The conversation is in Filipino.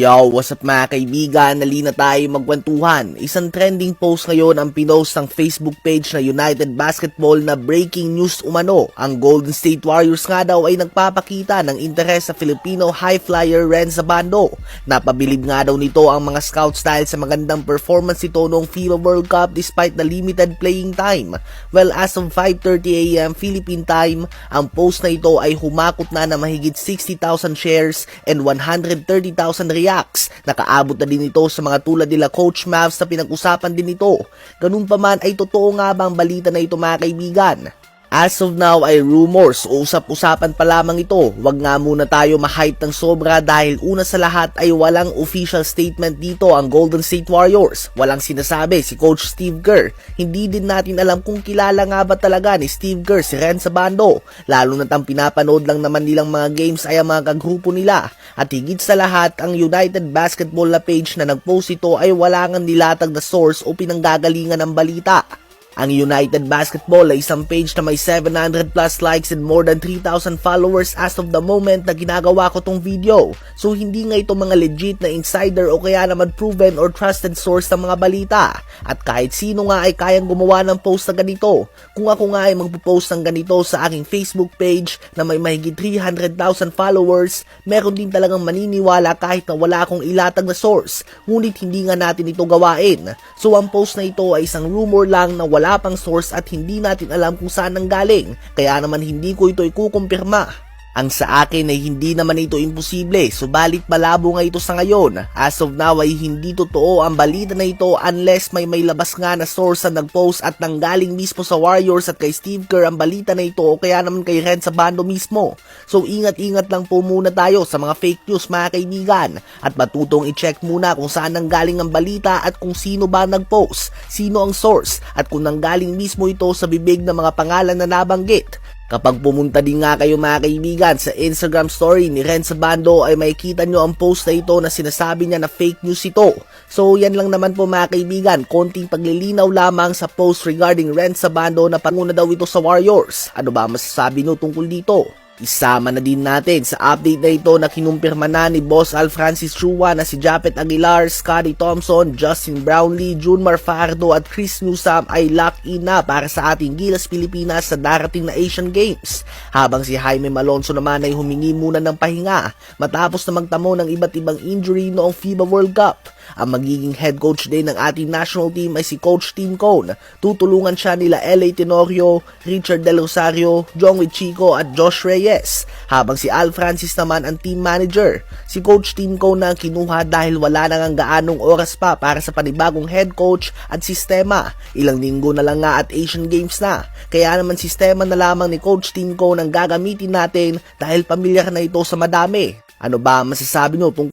Yo, what's up mga kaibigan? Nalina tayo magkwentuhan. Isang trending post ngayon ang pinost ng Facebook page na United Basketball na breaking news umano. Ang Golden State Warriors nga daw ay nagpapakita ng interes sa Filipino high flyer Renz Abando. Napabilib nga daw nito ang mga scouts dahil sa magandang performance nito noong FIBA World Cup despite the limited playing time. Well, as of 5.30am Philippine time, ang post na ito ay humakot na na mahigit 60,000 shares and 130,000 reacts. Nakaabot na din ito sa mga tulad nila Coach Mavs na pinag-usapan din ito. Ganun pa man ay totoo nga ba ang balita na ito mga kaibigan? As of now ay rumors o usap-usapan pa lamang ito. Huwag nga muna tayo ma-hype ng sobra dahil una sa lahat ay walang official statement dito ang Golden State Warriors. Walang sinasabi si Coach Steve Kerr. Hindi din natin alam kung kilala nga ba talaga ni Steve Kerr si Ren Sabando. Lalo na't ang pinapanood lang naman nilang mga games ay ang mga kagrupo nila. At higit sa lahat, ang United Basketball na page na nagpost ito ay wala ngang nilatag na source o pinanggagalingan ng balita. Ang United Basketball ay isang page na may 700 plus likes and more than 3,000 followers as of the moment na ginagawa ko tong video. So hindi nga ito mga legit na insider o kaya naman proven or trusted source ng mga balita. At kahit sino nga ay kayang gumawa ng post na ganito. Kung ako nga ay magpo-post ng ganito sa aking Facebook page na may mahigit 300,000 followers, meron din talagang maniniwala kahit na wala akong ilatag na source. Ngunit hindi nga natin ito gawain. So ang post na ito ay isang rumor lang na wala pang source at hindi natin alam kung saan nanggaling. Kaya naman hindi ko ito ikukumpirma. Ang sa akin ay hindi naman ito imposible, subalit malabo nga ito sa ngayon. As of now ay hindi totoo ang balita na ito unless may may labas nga na source na nagpost at nanggaling mismo sa Warriors at kay Steve Kerr ang balita na ito o kaya naman kay Ren sa bando mismo. So ingat-ingat lang po muna tayo sa mga fake news mga kaibigan at matutong i-check muna kung saan nanggaling ang balita at kung sino ba nagpost, sino ang source at kung nanggaling mismo ito sa bibig ng mga pangalan na nabanggit. Kapag pumunta din nga kayo mga kaibigan sa Instagram story ni Ren Sabando ay makikita nyo ang post na ito na sinasabi niya na fake news ito. So yan lang naman po mga kaibigan, konting paglilinaw lamang sa post regarding Ren Sabando na panguna daw ito sa Warriors. Ano ba masasabi nyo tungkol dito? Isama na din natin sa update na ito na kinumpirma na ni Boss Al Francis Chua na si Japet Aguilar, Scotty Thompson, Justin Brownlee, Junmar Fardo at Chris Newsam ay lock-in na para sa ating Gilas Pilipinas sa darating na Asian Games. Habang si Jaime Malonzo naman ay humingi muna ng pahinga matapos na magtamo ng iba't ibang injury noong FIBA World Cup. Ang magiging head coach din ng ating national team ay si Coach Tim Cone. Tutulungan siya nila L.A. Tenorio, Richard Del Rosario, Jong Chico at Josh Reyes. Habang si Al Francis naman ang team manager. Si Coach Tim Cone na ang kinuha dahil wala nang gaanong oras pa para sa panibagong head coach at sistema. Ilang linggo na lang nga at Asian Games na. Kaya naman sistema na lamang ni Coach Tim Cone ang gagamitin natin dahil pamilyar na ito sa madami. Ano ba ang masasabi nyo tungkol